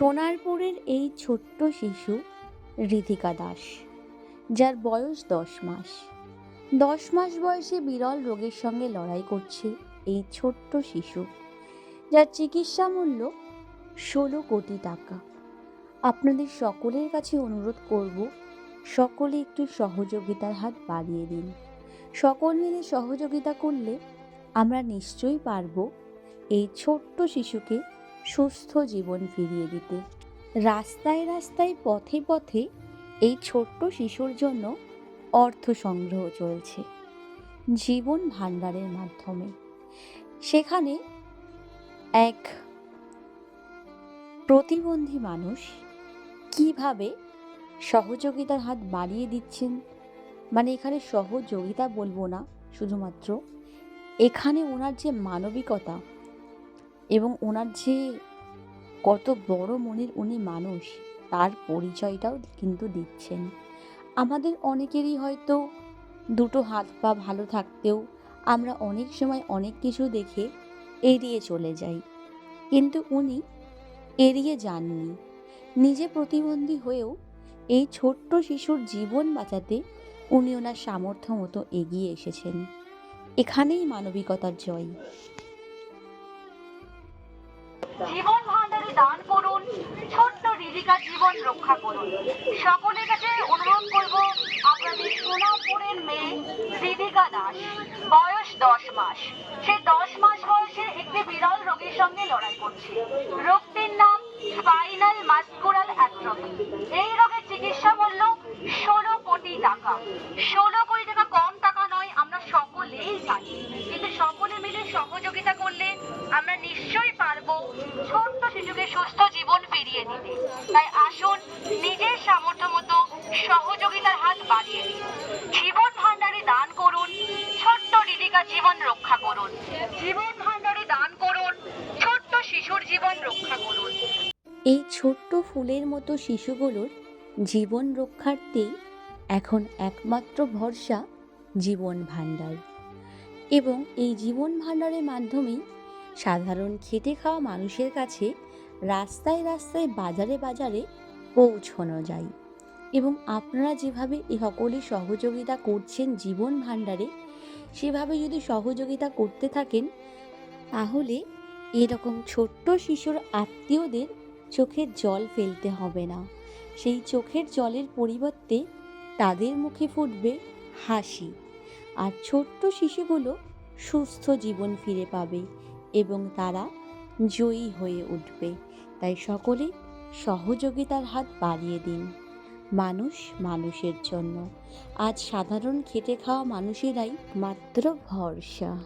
সোনারপুরের এই ছোট্ট শিশু ঋতিকা দাস, যার বয়স দশ মাস। দশ মাস বয়সে বিরল রোগের সঙ্গে লড়াই করছে এই ছোট্ট শিশু, যার চিকিৎসা মূল্য ষোলো কোটি টাকা। আপনাদের সকলের কাছে অনুরোধ করব, সকলে একটু সহযোগিতার হাত বাড়িয়ে দিন। সকল মিলে সহযোগিতা করলে আমরা নিশ্চয়ই পারব এই ছোট্ট শিশুকে সুস্থ জীবন ফিরিয়ে দিতে। রাস্তায় রাস্তায় পথে পথে এই ছোট্ট শিশুর জন্য অর্থ সংগ্রহ চলছে। জীবন ভাণ্ডারের মাধ্যমে। সেখানে এক প্রতিবন্ধী মানুষ কীভাবে সহযোগিতার হাত বাড়িয়ে দিচ্ছেন? মানে এখানে সহযোগিতা বলব না, শুধুমাত্র এখানে ওনার যে মানবিকতা এবং ওনার যে কত বড় মনের উনি মানুষ, তার পরিচয়টাও কিন্তু দিচ্ছেন। আমাদের অনেকেরই হয়তো দুটো হাত পা ভালো থাকতেও আমরা অনেক সময় অনেক কিছু দেখে এড়িয়ে চলে যাই। কিন্তু উনি এড়িয়ে যাননি। নিজে প্রতিবন্ধী হয়েও এই ছোট্ট শিশুর জীবন বাঁচাতে উনি ওনার সামর্থ্য মতো এগিয়ে এসেছেন। এখানেই মানবিকতার জয়। জীবন ভান্ডারে দান করুন, ছোট্ট রিজিকার জীবন রক্ষা করুন। সকলের কাছে অনুরোধ করব, আপনাদের সোনাপুরের মেয়ে রিদিকা দাস, বয়স দশ মাস। সে দশ মাস বয়সে একটি বিরল রোগের সঙ্গে লড়াই করছে। রোগটির নাম স্পাইনাল মাস্কুলার অ্যাট্রফি এই রোগের চিকিৎসা মূল্য ষোলো কোটি টাকা। ষোলো কোটি টাকা কম টাকা নয়, আমরা সকলেই জানি। কিন্তু সকলে মিলে সহযোগিতা করলে আমরা নিশ্চয়ই পারব ছোট্ট শিশুকে সুস্থ জীবন ফিরিয়ে দিতে তাই আসুন নিজের সামর্থ্য মতো সহযোগিতার হাত বাড়িয়ে দিন জীবন ভান্ডারে দান করুন, ছোট্ট রিদিকা জীবন রক্ষা করুন। জীবন ভান্ডারে দান করুন, ছোট্ট শিশুর জীবন রক্ষা করুন। এই ছোট্ট ফুলের মতো শিশুগুলোর জীবন রক্ষার্থেই এখন একমাত্র ভরসা জীবন ভাণ্ডার এবং এই জীবন ভাণ্ডারের মাধ্যমেই সাধারণ খেটে খাওয়া মানুষের কাছে রাস্তায় রাস্তায় বাজারে বাজারে পৌঁছানো যায়। এবং আপনারা যেভাবে এই সকলে সহযোগিতা করছেন জীবন ভাণ্ডারে, সেভাবে যদি সহযোগিতা করতে থাকেন, তাহলে এরকম ছোট্ট শিশুর আত্মীয়দের চোখের জল ফেলতে হবে না। সেই চোখের জলের পরিবর্তে তাদের মুখে ফুটবে হাসি। আর ছোট্ট শিশুগুলো সুস্থ জীবন ফিরে পাবে এবং তারা জয়ী হয়ে উঠবে। তাই সকলে সহযোগিতার হাত বাড়িয়ে দিন। মানুষ মানুষের জন্য। আজ সাধারণ খেটে খাওয়া মানুষেরাই মাত্র ভরসা।